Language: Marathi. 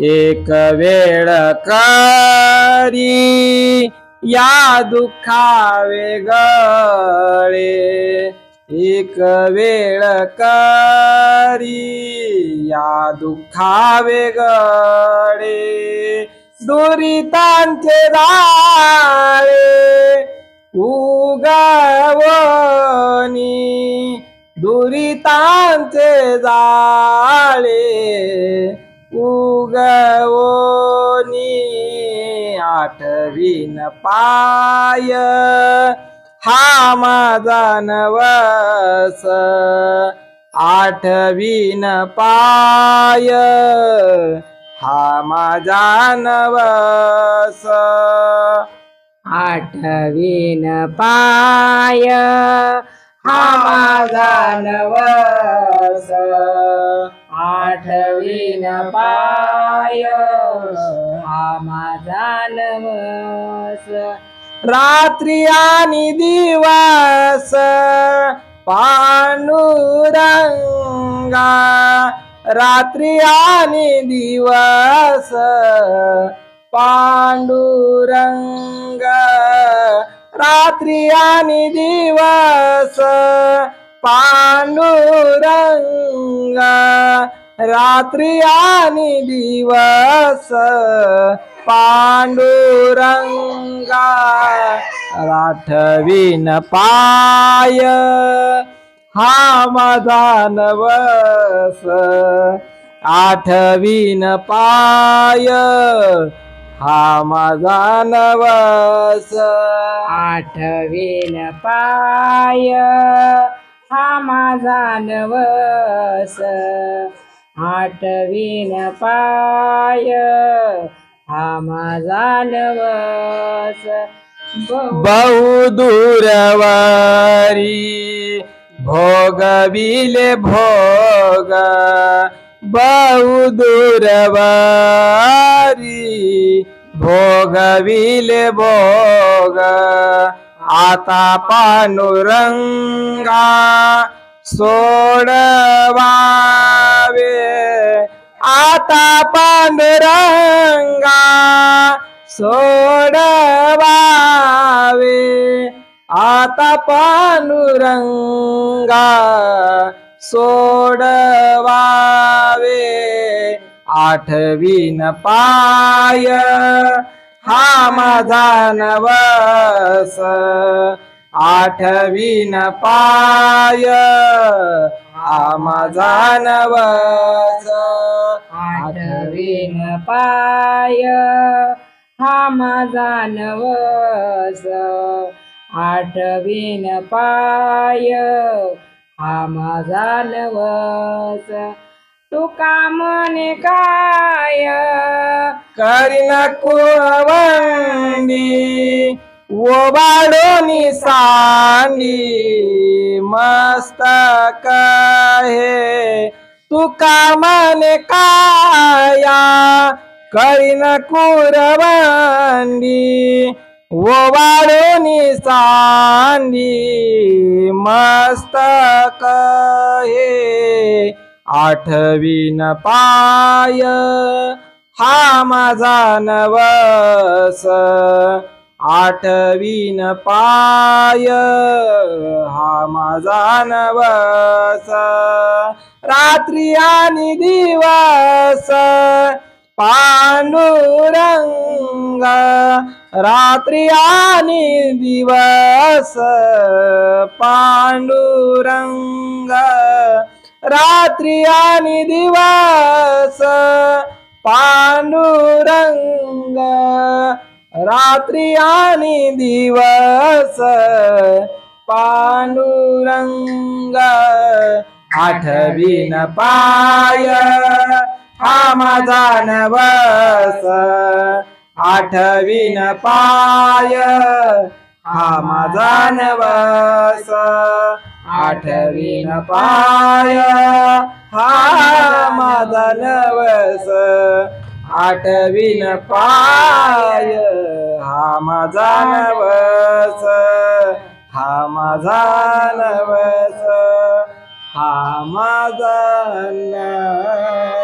एक वेळ करी या दुखावे गळे. एक वेळ करी या दुःखावे गळे. दुरितांचे राळे उगवनी दुरितांचे जाळे उगवनी आठवीन पाय. हा माझा नवस आठवीन पाय. हा माझा नवस आठवीन पाय. हा माझा नवस आठवीन पाय हा माझा नवस रात्री आणि दिवस पांडुरंगा. रात्री आणि दिवस पांडुरंग. रात्री आणि दिवस पांडुरंग रात्री आणि दिवस पांडुरंगा राठवीन पाय हा माझा नवस आठवीन पाय हा माझा नवस. आठवीन पाय. हा माझा नवस. आठवीन पाय. हा माझा नवस. बहु बहुदूरवारी भोगविले भोग. बहुदूरवारी भोगविले भोग। आता पांडुरंगा सोडवावे। आता पांडुरंगा सोडवावे। आता पांडुरंगा सोडवावे. आठवीन पाय हा माझा नवस. आठवीन पाय हा माझा नवस. आठवीन पाय हा माझा नवस. आठवीन पाय हा माझा नवस तुका म्हणे काय? करीन कुळवंडी ओबाडोनी सांडी. मस्तक हे तुका म्हणे काया? करीन कुरवंडी ओवाळोनी सांदी मस्तक हे. आठवीन पाय हा माझा नवस. आठवीन पाय हा माझा नवस. रात्री आणि दिवस पांडुरंग रात्री आणि दिवस पांडुरंग रात्री आणि दिवस पांडुरंग रात्री आणि दिवस पांडुरंग आठवीन पाय हा माझा नवस आठवीन पाय. हा माझा नवस आठवीन पाय. हा माझा नवस आठवीन पाय. हा माझा नवस हा माझा नवस हा माझा नवस